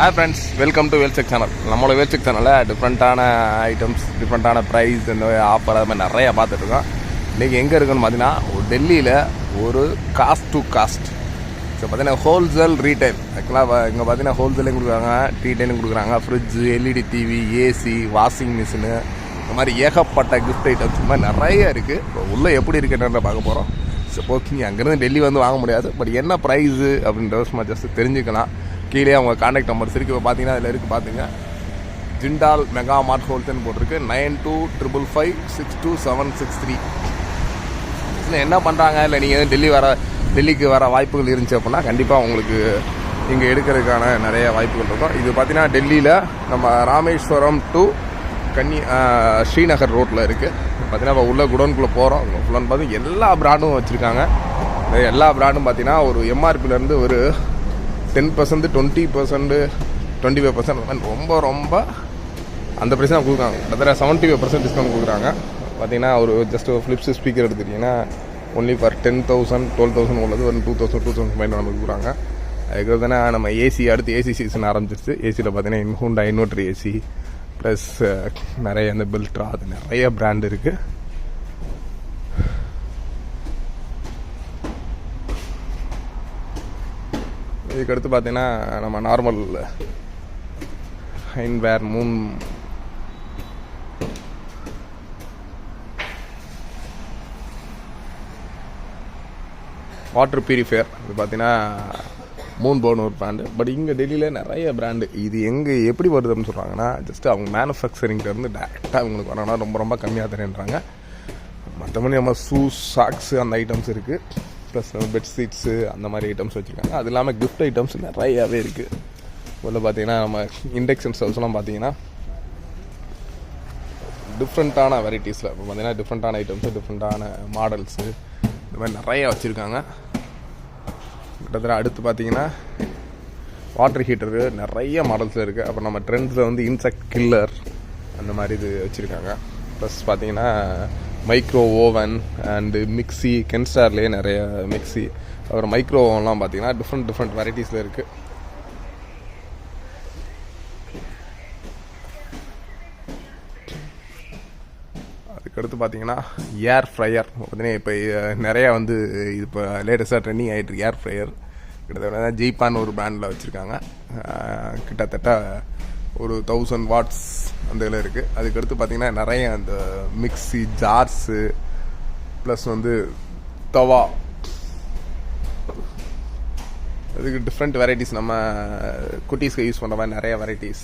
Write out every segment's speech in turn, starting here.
Hi friends welcome to வேல்செக் channel நம்மளோட வேல்செக் சேனலில் டிஃப்ரெண்ட்டான ஐட்டம்ஸ் டிஃப்ரெண்ட்டான ப்ரைஸ் இந்த ஆஃபர் அது மாதிரி நிறையா பார்த்துட்ருக்கோம் இன்றைக்கி எங்கே இருக்குன்னு பார்த்தீங்கன்னா ஒரு டெல்லியில் ஒரு காஸ்ட் டு காஸ்ட் ஸோ பார்த்தீங்கன்னா ஹோல்சேல் ரீட்டைல் ஆக்சுவலாக இங்கே பார்த்தீங்கன்னா ஹோல்சேலையும் கொடுக்குறாங்க ரீட்டைலும் கொடுக்குறாங்க. Fridge LED TV AC washing machine இந்த மாதிரி ஏகப்பட்ட கிஃப்ட் ஐட்டம்ஸ் இந்த மாதிரி நிறைய இருக்குது இப்போ உள்ளே எப்படி இருக்குன்றத பார்க்க போகிறோம் சப்போஸ் நீங்கள் அங்கேருந்து டெல்லி வந்து வாங்க முடியாது. பட் என்ன ப்ரைஸு அப்படின்ற சும்மா ஜஸ்ட் தெரிஞ்சுக்கலாம். கீழே அவங்க கான்டாக்ட் நம்பர் இருக்கு இப்போ பார்த்தீங்கன்னா அதில் இருக்குது பார்த்துங்க ஜிண்டால் மெகா மார்ட் ஹோல்சேல்னு போட்டிருக்கு. Nine two triple five six two seven six three. என்ன பண்ணுறாங்க இல்லை நீங்கள் எதுவும் டெல்லி வர டெல்லிக்கு வர வாய்ப்புகள் இருந்துச்சு அப்படின்னா கண்டிப்பாக உங்களுக்கு இங்கே எடுக்கிறதுக்கான நிறைய வாய்ப்புகள் இருக்கும். இது பார்த்தீங்கன்னா டெல்லியில் நம்ம ராமேஸ்வரம் டு கன்னி ஸ்ரீநகர் ரோட்டில் இருக்குது பார்த்தீங்கன்னா இப்போ உள்ள குடோனுக்குள்ளே போகிறோம் ஃபுல்லான்னு பார்த்து எல்லா ப்ராண்டும் வச்சுருக்காங்க. எல்லா ப்ராண்டும் பார்த்தீங்கன்னா ஒரு எம்ஆர்பிலேருந்து ஒரு ten percent twenty percent twenty five percent ரொம்ப ரொம்ப அந்த ப்ரைஸ் தான் கொடுக்குறாங்க. கிட்டத்தட்ட செவன்ட்டி ஃபைவ் பர்சன்ட் டிஸ்கவுண்ட் கொடுக்குறாங்க. பார்த்தீங்கன்னா ஒரு ஜஸ்ட் ஒரு ஃப்ளிப்ஸ் ஸ்பீக்கர் எடுத்துட்டிங்கன்னா only for ten thousand twelve thousand உள்ளது ஒரு two thousand two thousand five நமக்கு கொடுக்குறாங்க. அதுக்கு தானே நம்ம ஏசி அடுத்து ஏசி சீசன் ஆரம்பிச்சிருச்சு. ஏசியில் பார்த்தீங்கன்னா இன்ஹூண்டா இன்வெர்டர் ஏசி ப்ளஸ் நிறைய இந்த பெல்ட்ரா அது நிறைய பிராண்ட் இருக்குது இதுக்கடுத்து பார்த்தீங்கன்னா நம்ம நார்மல் ஹைன்வேர் மூன் வாட்டர் பியூரிஃபையர் இது பார்த்தீங்கன்னா மூன் போன் ஒரு பிராண்டு பட் இங்கே டெல்லியில் நிறைய பிராண்டு இது எங்கே எப்படி வருதுன்னு சொல்கிறாங்கன்னா ஜஸ்ட் அவங்க மேனுஃபேக்சரிங்லேருந்து டேரெக்டாக அவங்களுக்கு வரணும்னா ரொம்ப ரொம்ப கம்மியாக தரேன்றாங்க மற்றபடி நம்ம ஷூஸ் சாக்ஸு அந்த ஐட்டம்ஸ் இருக்குது ப்ளஸ் பெட்ஷீட்ஸு அந்த மாதிரி ஐட்டம்ஸ் வச்சுருக்காங்க. அது இல்லாமல் கிஃப்ட் ஐட்டம்ஸ் நிறையாவே இருக்குது உள்ள பார்த்தீங்கன்னா நம்ம இண்டக்ஷன் ஸ்டவ்ஸ்லாம் பார்த்தீங்கன்னா டிஃப்ரெண்ட்டான வெரைட்டிஸில் இப்போ பார்த்தீங்கன்னா டிஃப்ரெண்ட்டான ஐட்டம்ஸு டிஃப்ரெண்ட்டான மாடல்ஸு இந்த மாதிரி நிறைய வச்சுருக்காங்க. கிட்டத்தட்ட அடுத்து பார்த்தீங்கன்னா வாட்டர் ஹீட்டரு நிறைய மாடல்ஸில் இருக்குது அப்புறம் நம்ம ட்ரெண்ட்ஸில் வந்து இன்செக்ட் கில்லர் அந்த மாதிரி இது வச்சுருக்காங்க. ப்ளஸ் பார்த்தீங்கன்னா மைக்ரோ ஓவன் அண்டு மிக்ஸி கென்ஸ்டார்லேயே நிறைய மிக்ஸி அப்புறம் மைக்ரோ ஓவன்லாம் பார்த்தீங்கன்னா டிஃப்ரெண்ட் டிஃப்ரெண்ட் வெரைட்டிஸில் இருக்குது அதுக்கடுத்து பார்த்தீங்கன்னா ஏர் ஃப்ரையர் பார்த்தீங்கன்னா இப்போ நிறையா வந்து இது இப்போ லேட்டஸ்ட்டாக ட்ரெண்டிங் ஆகிட்டு ஏர் ஃப்ரையர் கிட்டத்தட்ட ஜெய்பான் ஒரு பிராண்டில் வச்சுருக்காங்க. கிட்டத்தட்ட ஒரு தௌசண்ட் வாட்ஸ் அந்த இதில் இருக்குது அதுக்கடுத்து பார்த்தீங்கன்னா நிறைய அந்த மிக்ஸி ஜார்ஸு ப்ளஸ் வந்து தவா. அதுக்கு டிஃப்ரெண்ட் வெரைட்டிஸ் நம்ம குட்டீஸ்க்கு யூஸ் பண்ணுற மாதிரி நிறைய வெரைட்டிஸ்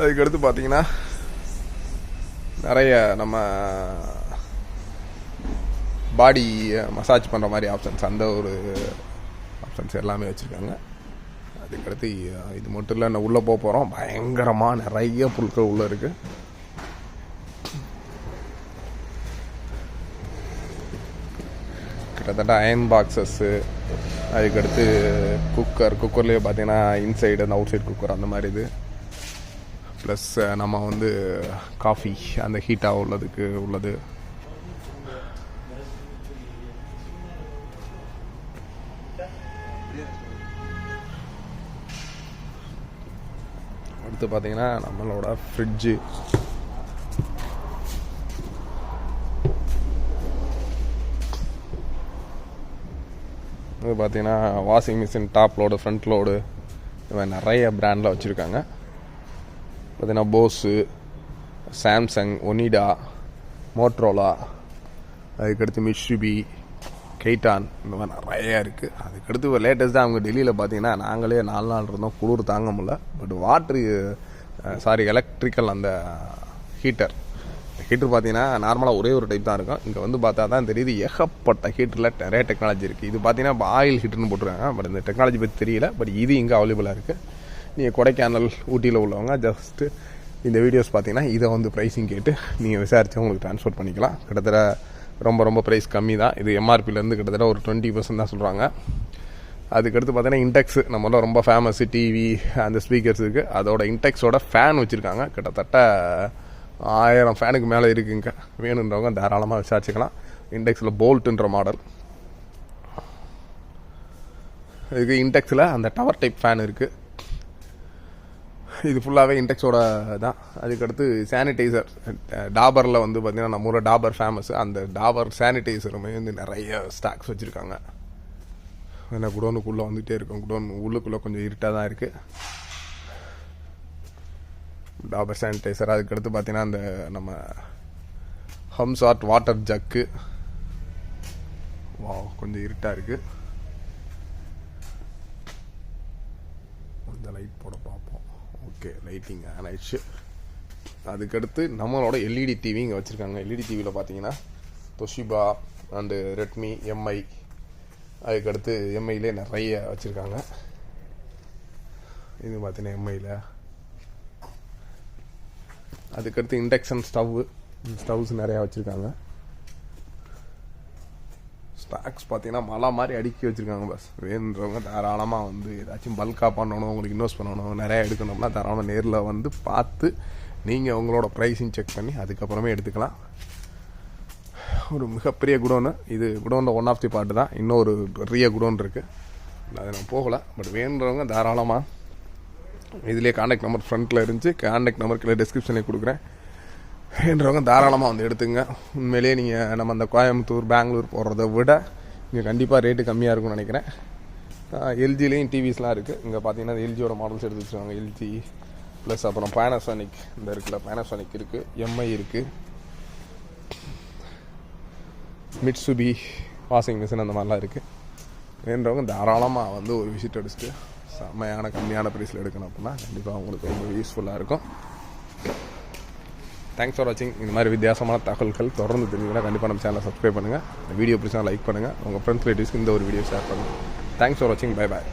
அதுக்கடுத்து பார்த்தீங்கன்னா நிறைய நம்ம பாடி மசாஜ் பண்ணுற மாதிரி ஆப்ஷன்ஸ் அந்த ஒரு ஆப்ஷன்ஸ் எல்லாமே வச்சுருக்காங்க. அதுக்கடுத்து இது மட்டும் இல்லை நான் உள்ளே போக போகிறோம் பயங்கரமாக நிறைய புல்கள் உள்ளே இருக்குது கிட்டத்தட்ட அயன் பாக்ஸஸ்ஸு அதுக்கடுத்து குக்கர் குக்கர்லேயே பார்த்தீங்கன்னா இன்சைடு அந்த அவுட் சைடு குக்கர் அந்த மாதிரி இது. ப்ளஸ் நம்ம வந்து காஃபி அந்த ஹீட்டாக உள்ளதுக்கு உள்ளது. அடுத்து பார்த்தீங்கன்னா நம்மளோட ஃப்ரிட்ஜு இது பார்த்தீங்கன்னா washing machine top load front load இது மாதிரி நிறைய பிராண்டில் வச்சுருக்காங்க. பார்த்தீங்கன்னா போஸு சாம்சங் ஒனிடா மோட்ரோலா அதுக்கடுத்து மிஷுபி கெய்டான் இந்த மாதிரி நிறையா இருக்குது அதுக்கடுத்து இப்போ லேட்டஸ்ட்டாக அவங்க டெல்லியில் பார்த்தீங்கன்னா நாங்களே நாலு நாள் இருந்தோம். குளிர் தாங்க முடில பட் வாட்ரு சாரி எலக்ட்ரிக்கல் அந்த ஹீட்டர் ஹீட்டர் பார்த்தீங்கன்னா நார்மலாக ஒரே ஒரு டைப் தான் இருக்கும். இங்கே வந்து பார்த்தா தான் தெரியுது ஏகப்பட்ட ஹீட்டரில் நிறைய டெக்னாலஜி இருக்குது இது பார்த்தீங்கன்னா இப்போ ஆயில் ஹீட்டர்னு போட்டிருக்காங்க. பட் இந்த டெக்னாலஜி பற்றி தெரியல. பட் இது இங்கே அவைலபிளாக இருக்குது நீங்கள் கொடைக்கானல் ஊட்டியில் உள்ளவங்க ஜஸ்ட்டு இந்த வீடியோஸ் பார்த்தீங்கன்னா இதை வந்து ப்ரைஸிங் கேட்டு நீங்கள் விசாரித்து உங்களுக்கு ட்ரான்ஸ்ஃபர் பண்ணிக்கலாம். கிட்டத்தட்ட ரொம்ப ரொம்ப ப்ரைஸ் கம்மி தான் இது எம்ஆர்பிலேருந்து கிட்டத்தட்ட ஒரு டுவெண்ட்டி பர்சன்ட் தான் சொல்கிறாங்க அதுக்கடுத்து பார்த்தீங்கன்னா இன்டெக்ஸ் நம்மளாம் ரொம்ப ஃபேமஸ் டிவி அந்த ஸ்பீக்கர்ஸ் இருக்குது அதோட இன்டெக்ஸோட ஃபேன் வச்சுருக்காங்க. கிட்டத்தட்ட ஆயிரம் ஃபேனுக்கு மேலே இருக்குங்க. வேணுன்றவங்க தாராளமாக விசாரிச்சுக்கலாம். இண்டெக்ஸில் போல்ட்டுன்ற மாடல் இதுக்கு இன்டெக்ஸில் அந்த டவர் டைப் ஃபேன் இருக்குது இது ஃபுல்லாகவே இன்டெக்ஸோட தான். அதுக்கடுத்து சானிடைசர் டாபரில் வந்து பார்த்தீங்கன்னா நம்ம ஊரில் டாபர் ஃபேமஸ் அந்த டாபர் சானிடைசருமே வந்து நிறைய ஸ்டாக்ஸ் வச்சுருக்காங்க. ஏன்னா குடோனுக்குள்ளே வந்துகிட்டே இருக்கும். குடோன் உள்ளுக்குள்ளே கொஞ்சம் இருட்டாக தான் இருக்குது டாபர் சானிடைசர் அதுக்கடுத்து பார்த்தீங்கன்னா அந்த நம்ம ஹம்சாட் வாட்டர் ஜக்கு வா கொஞ்சம் இருட்டாக இருக்குது இந்த லைட் போட பார்ப்போம். ஓகே லைட்டிங் ஆன் ஆயிடுச்சு அதுக்கடுத்து நம்மளோட எல்இடி டிவி இங்கே வச்சுருக்காங்க. எல்இடி டிவியில் பார்த்தீங்கன்னா தொஷிபா அண்டு ரெட்மி எம்ஐ அதுக்கடுத்து எம்ஐலே நிறைய வச்சுருக்காங்க. இது பார்த்தீங்கன்னா எம்ஐயில் அதுக்கடுத்து இண்டக்ஷன் ஸ்டவ்வு ஸ்டவ்ஸ் நிறையா வச்சுருக்காங்க. ஸ்டாக்ஸ் பார்த்தீங்கன்னா மலை மாதிரி அடுக்கி வச்சுருக்காங்க பஸ் வேணுன்றவங்க தாராளமாக வந்து ஏதாச்சும் பல்காக பண்ணணும் உங்களுக்கு இன்வெஸ்ட் பண்ணணும் நிறையா எடுக்கணும்னா தாராளமாக நேரில் வந்து பார்த்து நீங்கள் உங்களோட ப்ரைஸிங் செக் பண்ணி அதுக்கப்புறமே எடுத்துக்கலாம். ஒரு மிகப்பெரிய குடோனு. இது குடோனில் ஒன் ஆஃப் தி பாட்டு தான். இன்னொரு பெரிய குடோன் இருக்குது அது நான் போகலை. பட் வேணுன்றவங்க தாராளமாக இதிலே காண்டாக்ட் நம்பர் ஃப்ரண்ட்டில் இருந்துச்சு. காண்டாக்ட் நம்பர் கீழே டிஸ்கிரிப்ஷனில் கொடுக்குறேன். என்றவங்க தாராளமாக வந்து எடுத்துங்க. உண்மையிலேயே நீங்கள் நம்ம அந்த கோயம்புத்தூர் பெங்களூர் போகிறத விட இங்கே கண்டிப்பாக ரேட்டு கம்மியாக இருக்கும்னு நினைக்கிறேன். எல்ஜிலேயும் டிவிஸ்லாம் இருக்குது இங்கே பார்த்தீங்கன்னா எல்ஜியோட மாடல்ஸ் எடுத்து வச்சுருவாங்க எல்ஜி ப்ளஸ் அப்புறம் பேனசோனிக் இந்த இருக்குல்ல பேனசோனிக் இருக்குது எம்ஐ இருக்குது மிட்சுபி வாஷிங் மிஷின் அந்த மாதிரிலாம் இருக்குது வேண்டவங்க தாராளமாக வந்து ஒரு விசிட் அடிச்சுட்டு செம்மையான கம்மியான ப்ரைஸில் எடுக்கணும் அப்படின்னா கண்டிப்பாக உங்களுக்கு ரொம்ப யூஸ்ஃபுல்லாக இருக்கும். தேங்க்ஸ் ஃபார் வாட்சிங் இந்த மாதிரி வித்தியாசமான தகவல்கள் தொடர்ந்து தெரிஞ்சுங்கன்னா கண்டிப்பாக நம்ம சேனலை சப்ஸ்கிரைப் பண்ணுங்கள் இந்த வீடியோ பிடிச்சா லைக் பண்ணுங்கள் உங்கள் ஃப்ரெண்ட்ஸ் ரிலேட்டிவ்ஸ்க்கு இந்த ஒரு வீடியோ ஷேர் பண்ணுங்கள் தேங்க்ஸ் ஃபார் வாட்சிங் பை பாய்